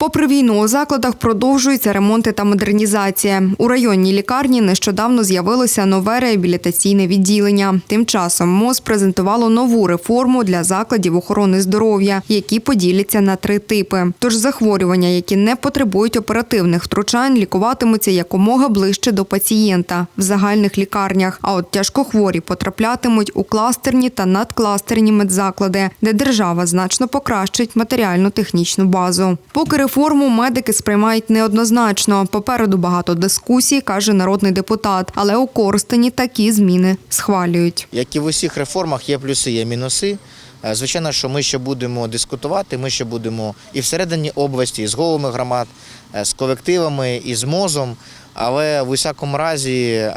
Попри війну, у закладах продовжуються ремонти та модернізація. У районній лікарні нещодавно з'явилося нове реабілітаційне відділення. Тим часом МОЗ презентувало нову реформу для закладів охорони здоров'я, які поділяться на три типи. Тож захворювання, які не потребують оперативних втручань, лікуватимуться якомога ближче до пацієнта в загальних лікарнях. А от тяжкохворі потраплятимуть у кластерні та надкластерні медзаклади, де держава значно покращить матеріально-технічну базу. Поки реформу медики сприймають неоднозначно. Попереду багато дискусій, каже народний депутат, але у Коростені такі зміни схвалюють. Як і в усіх реформах, є плюси, є мінуси. Е, Звичайно, що ми ще будемо дискутувати, ми ще будемо і всередині області, і з головами громад, е, з колективами, і з МОЗом. Але в усякому разі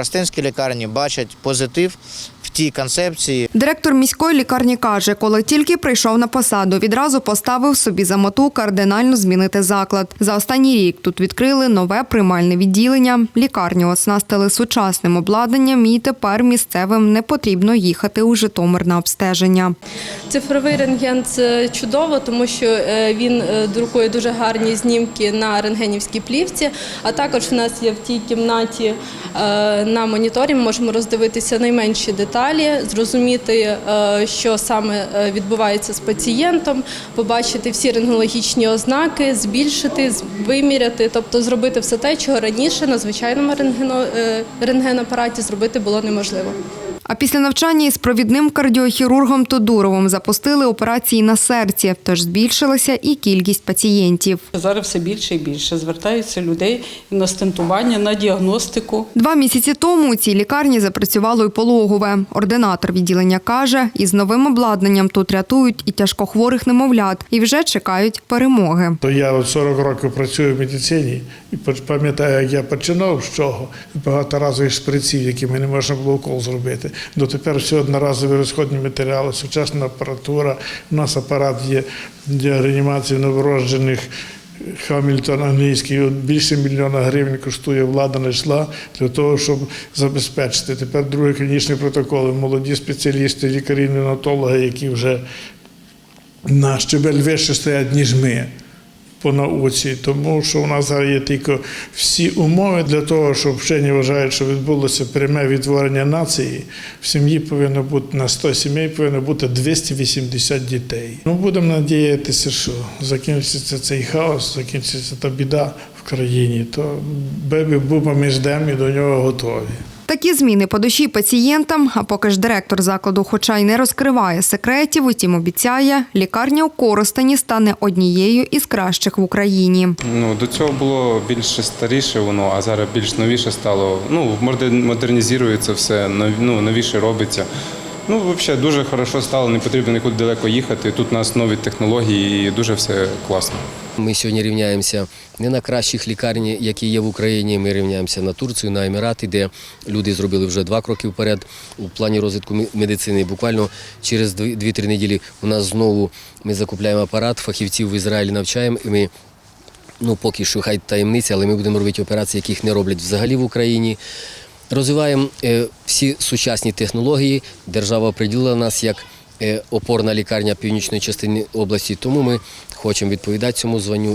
е, лікарні бачать позитив в тій концепції, Директор міської лікарні каже, коли тільки прийшов на посаду, відразу поставив собі за мету кардинально змінити заклад. За останній рік тут відкрили нове приймальне відділення. Лікарню оснастили сучасним обладнанням, і тепер місцевим не потрібно їхати у Житомир на обстеження. Цифровий рентген це чудово, тому що е, він е, друкує дуже гарні знімки на рентгенівській плівці. А також в нас є в тій кімнаті е, на моніторі. Ми можемо роздивитися найменші деталі, зрозуміти, е, що саме е, відбувається з пацієнтом, побачити всі рентгенологічні ознаки, збільшити, виміряти, тобто зробити все те, чого раніше на звичайному е, рентгенапараті зробити було неможливо. А після навчання із провідним кардіохірургом Тодуровим запустили операції на серці, тож збільшилася і кількість пацієнтів. Зараз все більше і більше звертаються людей на стентування, на діагностику. Два місяці тому у цій лікарні запрацювало й пологове. Ординатор відділення каже, із новим обладнанням тут рятують і тяжкохворих немовлят, і вже чекають перемоги. То я от 40 років працюю в медицині і пам'ятаю, як я починав з чого. Багато разових шприців, якими не можна було укол зробити. Дотепер все одноразові розходні матеріали, сучасна апаратура. У нас апарат є для реанімації новороджених. Хамільтон англійський більше мільйона гривень коштує влада знайшла для того, щоб забезпечити. Тепер другий клінічний протокол. Молоді спеціалісти, лікарі, неонатологи, які вже на щебель вище стоять, ніж ми по науці, тому що у нас зараз є тільки всі умови для того, щоб вчені вважають, що відбулося пряме відтворення нації. В сім'ї повинно бути на 100 сімей повинно бути 280 дітей. Ну будемо надіятися, що закінчиться цей хаос, закінчиться та біда в країні. То бебі буба ми ждемо і до нього готові. Такі зміни по душі пацієнтам, а поки ж директор закладу, хоча й не розкриває секретів, утім обіцяє, лікарня у Коростені стане однією із кращих в Україні. Ну, до цього було більше старіше воно, а зараз більш новіше стало. Ну, модер- модернізується все, ну, новіше робиться. Ну, взагалі, дуже хорошо стало, не потрібно нікуди далеко їхати. Тут у нас нові технології і дуже все класно. Ми сьогодні рівняємося не на кращих лікарні, які є в Україні. Ми рівняємося на Турцію, на Емірати, де люди зробили вже два кроки вперед у плані розвитку медицини. Буквально через 2-3 неділі у нас знову ми закупляємо апарат, фахівців в Ізраїлі навчаємо, і ми. Ну, поки що хай таємниця, але ми будемо робити операції, яких не роблять взагалі в Україні. Розвиваємо е, всі сучасні технології. Держава приділила нас як е, опорна лікарня північної частини області, тому ми хочемо відповідати цьому званню